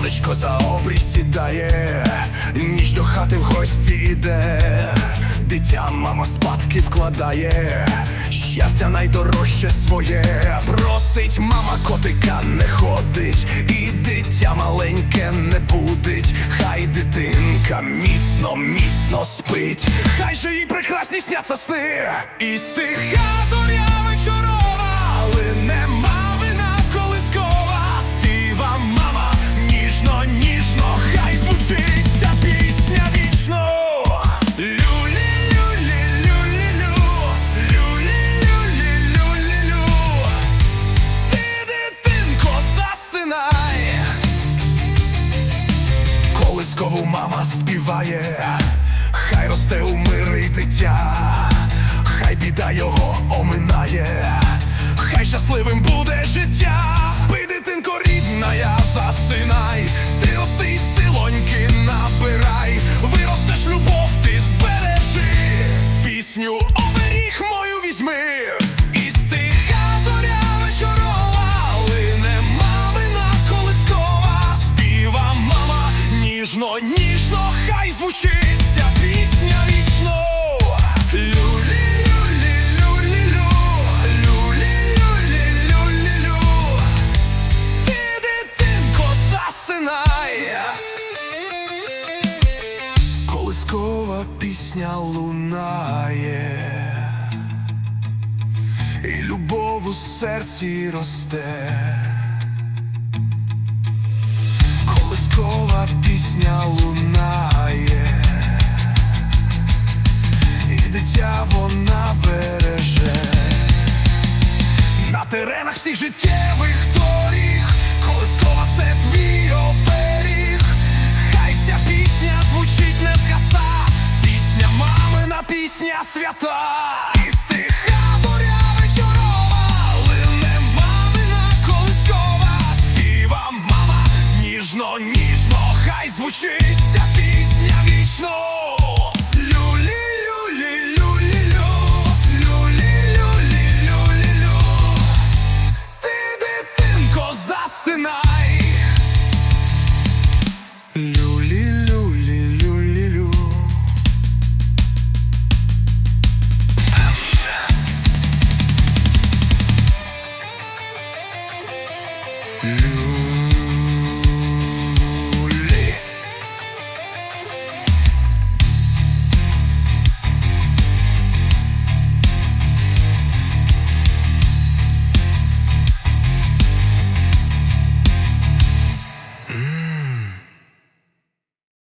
сонечко за обрій сідає, ніч до хати в гості іде, дитя мама спадки вкладає, щастя найдорожче своє, просить мама котика не ходить, і дитя маленьке не будить, хай дитинка міцно, міцно спить, хай же їй прекрасні сняться сни, і стиха Колискову мама співає, хай росте у мири дитя, хай біда його оминає, хай щасливим буде життя. Спи, дитинко, рідна, я засинай, ніжно, ніжно, хай звучить ця пісня вічно. Колискова пісня лунає, і любов у серці росте. Колискова пісня лунає, і дитя вона береже. На теренах всіх життєвих ніжно, хай звучить ця пісня вічно. Люлі, люлі, люлі, лю. Ти, дитинко, засинай. Люлі, люлі, люлі, лю. Люлі.